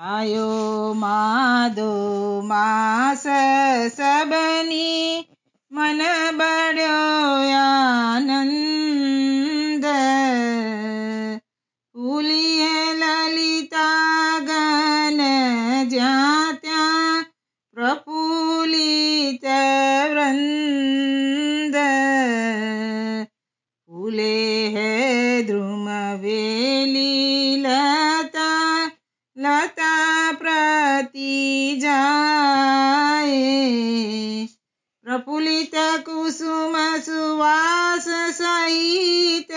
आयो माधो मास सबनी मन बड़ो लता प्रति जाए। प्रफुल्लित कुसुम सुवास सहित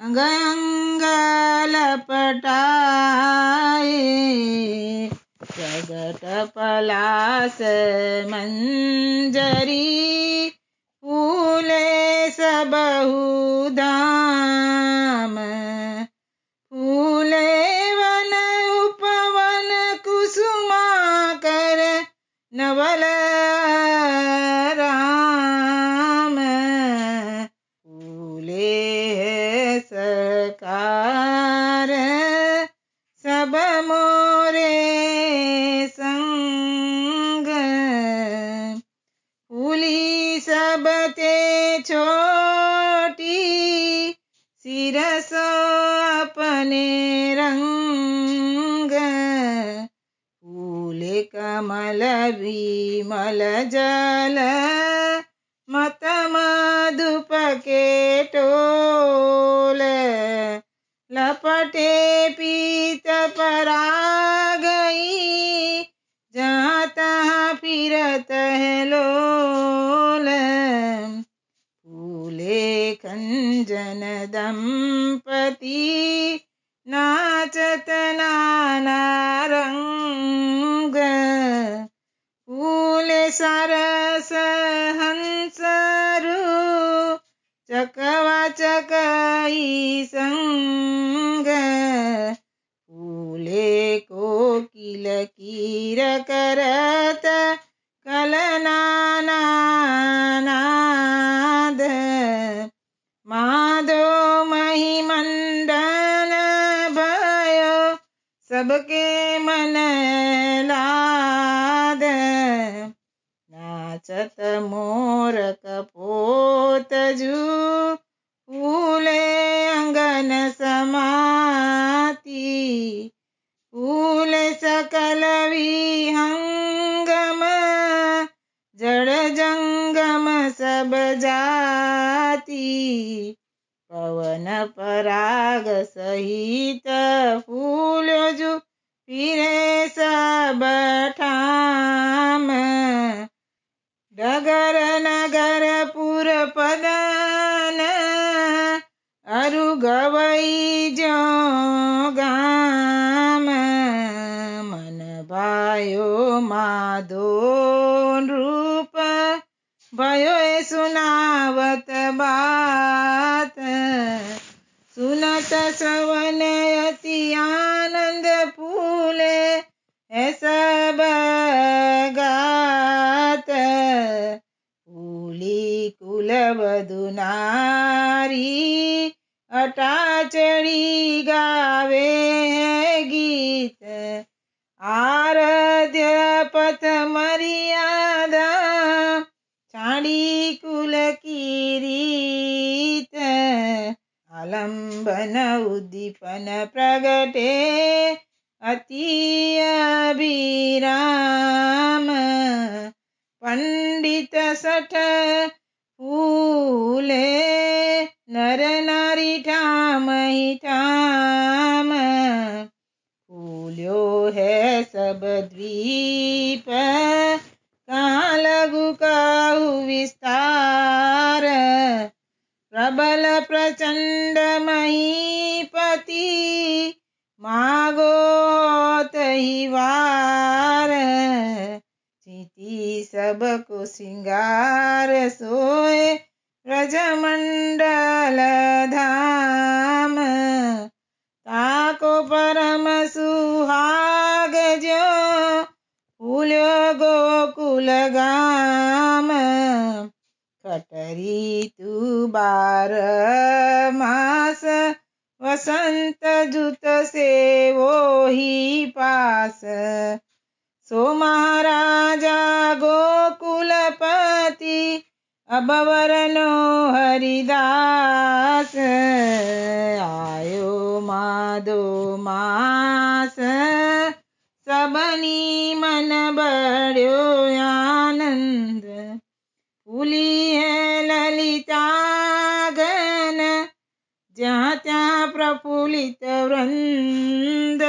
अंग अंग लपटाए जगत पलास मंजरी फूले सबहु नवल राम। फूले सकार सब मोरे संग। फूली सब ते छोटी सिरस अपने रंग। मत मधुप के टोल। लपटे पीत परा गई जहाँ तहाँ फिरत है लोल। फूले खंजन दंपति, नाचत नाना सहंसारु। चकवा चकी फूले कोकिल कीरकर नाचत मोर कपोत जू फूले अंगन समाती। फूले सकल विहंगम। जड़ जंगम सब जाती। पवन पराग सहित फूल जू फिरे सब ठाम। नगर पुर पदन अरु गवई जो गाम मन भायो माधो रूप भयो सुनावत बात। सुनत श्रवण कुल नारी, अटाचड़ी गावे है गीत। आराध्य पथ मर्यादा छाड़ी कुल की रीत। आलंबन उद्दीपन प्रगटे, अति फूले, नर नारी ठाम ही ठाम। फूल्यो है सब द्वीप कहाँ लघु काहु विस्तार। प्रबल प्रचंड महीपति, मागो तही वार। चिति सबको सिंगार, सोए ब्रजमंडल धाम ताको परम सुहाग जो फूल्यो गोकुल गाम। कटरी तू बार मास, वसंत जुत से वो ही पास। सो महाराजा गोकुलपति अबवरनो हरिदास आयो माधो मास। सबनी मन बड़ो आनंद फूली है ललितागन जहाँ त्या प्रफुल्लित वृंद